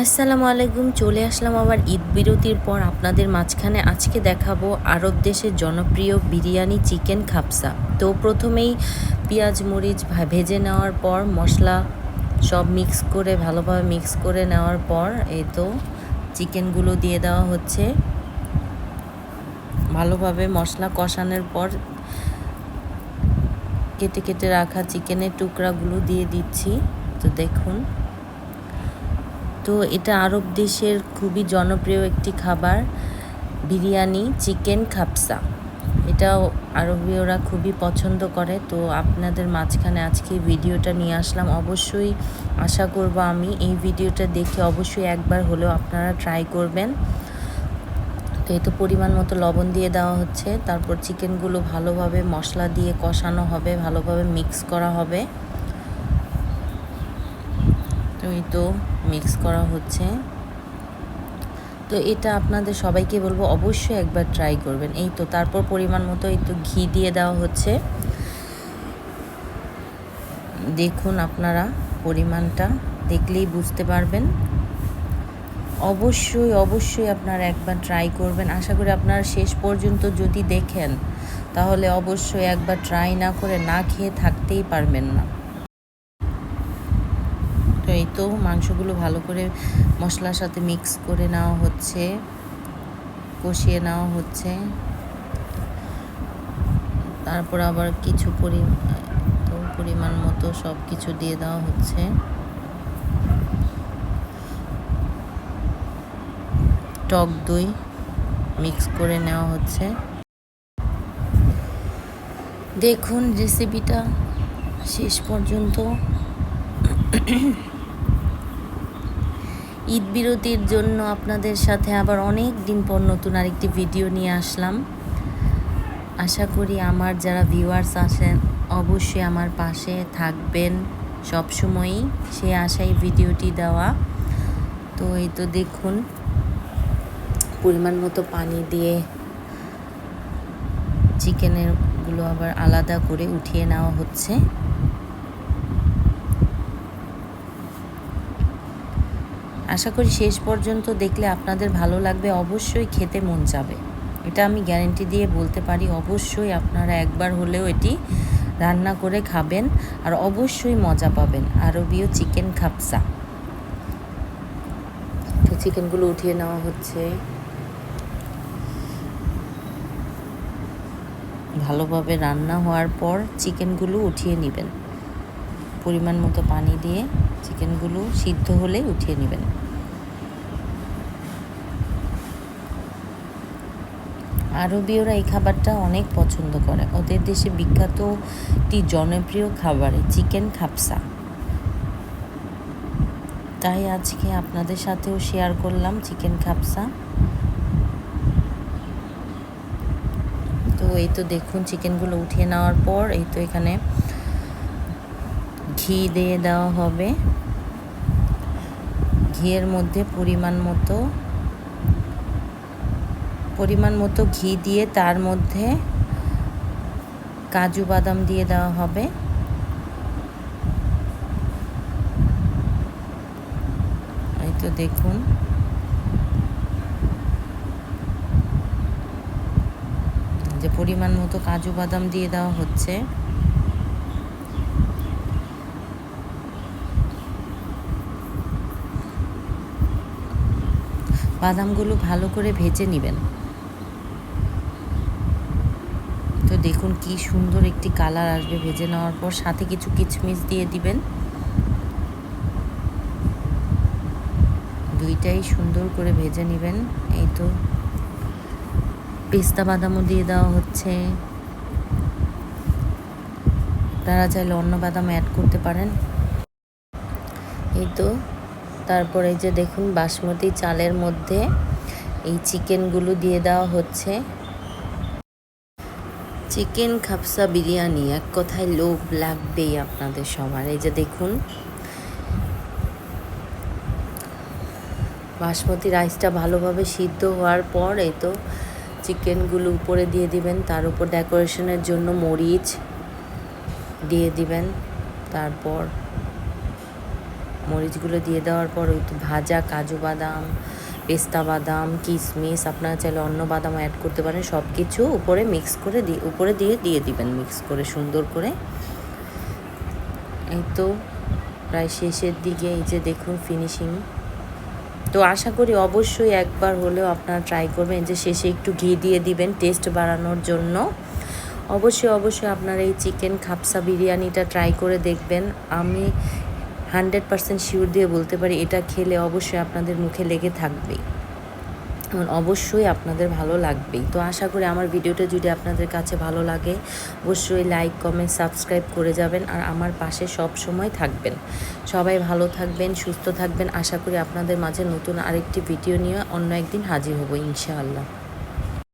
আসসালামু আলাইকুম, চলে আসলাম আবার ঈদ বিরতির পর আপনাদের মাঝখানে। আজকে দেখাবো আরব দেশের জনপ্রিয় বিরিয়ানি চিকেন খাপসা তো প্রথমেই পেঁয়াজ, মরিচ ভেজে নেওয়ার পর মশলা সব মিক্স করে, ভালোভাবে মিক্স করে নেওয়ার পর এই তো চিকেনগুলো দিয়ে দেওয়া হচ্ছে। ভালোভাবে মশলা কষানোর পর কেটে কেটে রাখা চিকেনের টুকরাগুলো দিয়ে দিচ্ছি। তো দেখুন। তো এটা আরব দেশের খুবই জনপ্রিয় একটি খাবার, বিরিয়ানি চিকেন খাপসা। এটাও আরবীয়রা খুবই পছন্দ করে, তো আপনাদের মাঝখানে আজকে ভিডিওটা নিয়ে আসলাম। অবশ্যই আশা করব আমি এই ভিডিওটা দেখে অবশ্যই একবার হলেও আপনারা ট্রাই করবেন। তো এই তো পরিমাণ মতো লবণ দিয়ে দেওয়া হচ্ছে, তারপর চিকেনগুলো ভালোভাবে মশলা দিয়ে কষানো হবে, ভালোভাবে মিক্স করা হবে। এই তো মিক্স করা হচ্ছে। তো এটা আপনাদের সবাইকে বলব, অবশ্যই একবার ট্রাই করবেন। এই তো তারপর পরিমাণ মতো এই তো ঘি দিয়ে দেওয়া হচ্ছে। দেখুন আপনারা পরিমাণটা, দেখলেই বুঝতে পারবেন। অবশ্যই অবশ্যই আপনারা একবার ট্রাই করবেন। আশা করি আপনারা শেষ পর্যন্ত যদি দেখেন, তাহলে অবশ্যই একবার ট্রাই না করে না খেয়ে থাকতেই পারবেন না। তো মাংসগুলো ভালো করে মশলার সাথে মিক্স করে নেওয়া হচ্ছে, কষিয়ে নেওয়া হচ্ছে। তারপর আবার কিছু পরি তো পরিমাণ মতো সব কিছু দিয়ে দেওয়া হচ্ছে। টক দই মিক্স করে নেওয়া হচ্ছে। দেখুন রেসিপিটা শেষ পর্যন্ত। ঈদ বিরতির জন্য আপনাদের সাথে আবার অনেক দিন পর নতুন আরেকটি ভিডিও নিয়ে আসলাম। আশা করি আমার যারা ভিউয়ার্স আছেন, অবশ্যই আমার পাশে থাকবেন সব সময়ই সে আশাই ভিডিওটি দেওয়া। তো এই তো দেখুন, পরিমাণ মতো পানি দিয়ে চিকেনেরগুলো আবার আলাদা করে উঠিয়ে নেওয়া হচ্ছে। আশা করি শেষ পর্যন্ত দেখলে আপনাদের ভালো লাগবে, অবশ্যই খেতে মন যাবে এটা আমি গ্যারেন্টি দিয়ে বলতে পারি, অবশ্যই আপনারা একবার হলেও এটি রান্না করে খাবেন আর অবশ্যই মজা পাবেন। আরবীয় চিকেন খাপসা। তো চিকেনগুলো উঠিয়ে নেওয়া হচ্ছে। ভালোভাবে রান্না হওয়ার পর চিকেনগুলো উঠিয়ে নেবেন। পরিমাণ মতো পানি দিয়ে। চিকেনগুলো সিদ্ধ হলে উঠিয়ে নেবেন। আরবীয়রা এই খাবারটা অনেক পছন্দ করে। ওদের দেশে বিখ্যাত একটি জনপ্রিয় খাবার চিকেন খাপসা। তাই আজকে আপনাদের সাথেও শেয়ার করলাম চিকেন খাপসা। তো এই তো দেখুন, চিকেনগুলো উঠিয়ে নেওয়ার পর এই তো এখানে ঘি দিয়ে দেওয়া হবে। ঘিয়ের মধ্যে পরিমাণ মতো পরিমাণ মতো ঘি দিয়ে তার মধ্যে কাজু বাদাম দিয়ে দেওয়া হবে। এই তো দেখুন। যে পরিমাণ মতো কাজু বাদাম দিয়ে দেওয়া হচ্ছে। বাদামগুলো ভালো করে ভেজে নেবেন। তো দেখুন কি সুন্দর একটি কালার আসবে ভেজে নেওয়ার পর। সাথে কিছু কিচমিচ দিয়ে দিবেন। দুইটাই সুন্দর করে ভেজে নেবেন। এই তো পেস্তা বাদামও দিয়ে দেওয়া হচ্ছে। তারা চাইলে অন্য বাদাম অ্যাড করতে পারেন। এই তো তারপরে যে দেখুন, বাসমতি চালের মধ্যে এই চিকেনগুলো দিয়ে দেওয়া হচ্ছে। চিকেন খাপসা বিরিয়ানি, এক কথায় লোভ লাগবেই আপনাদের সবার। এই যে দেখুন, বাসমতি রাইসটা ভালোভাবে সিদ্ধ হওয়ার পর এই তো চিকেনগুলো উপরে দিয়ে দিবেন। তার উপর ডেকোরেশনের জন্য মরিচ দিয়ে দিবেন। তারপর মরিচগুলো দিয়ে দেওয়ার পর ওই ভাজা কাজু বাদাম, পেস্তা বাদাম, কিশমিশ, আপনারা চাইলে অন্য বাদাম অ্যাড করতে পারেন। সব কিছু উপরে মিক্স করে দিয়ে উপরে দিয়ে দিয়ে দিবেন মিক্স করে, সুন্দর করে। এই তো প্রায় শেষের দিকে এই যে দেখুন ফিনিশিং তো আশা করি অবশ্যই একবার হলেও আপনারা ট্রাই করবেন যে শেষে একটু ঘি দিয়ে দিবেন টেস্ট বাড়ানোর জন্য। অবশ্যই অবশ্যই আপনারা এই চিকেন খাপসা বিরিয়ানিটা ট্রাই করে দেখবেন। আমি হান্ড্রেড পারসেন্ট শিওর দিয়ে বলতে পারি, এটা খেলে অবশ্যই আপনাদের মুখে লেগে থাকবেই। এবং অবশ্যই আপনাদের ভালো লাগবেই। তো আশা করি আমার ভিডিওটা যদি আপনাদের কাছে ভালো লাগে, অবশ্যই লাইক, কমেন্ট, সাবস্ক্রাইব করে যাবেন আর আমার পাশে সব সময় থাকবেন। সবাই ভালো থাকবেন, সুস্থ থাকবেন। আশা করি আপনাদের মাঝে নতুন আরেকটি ভিডিও নিয়ে অন্য একদিন হাজির হব, ইনশাআল্লাহ।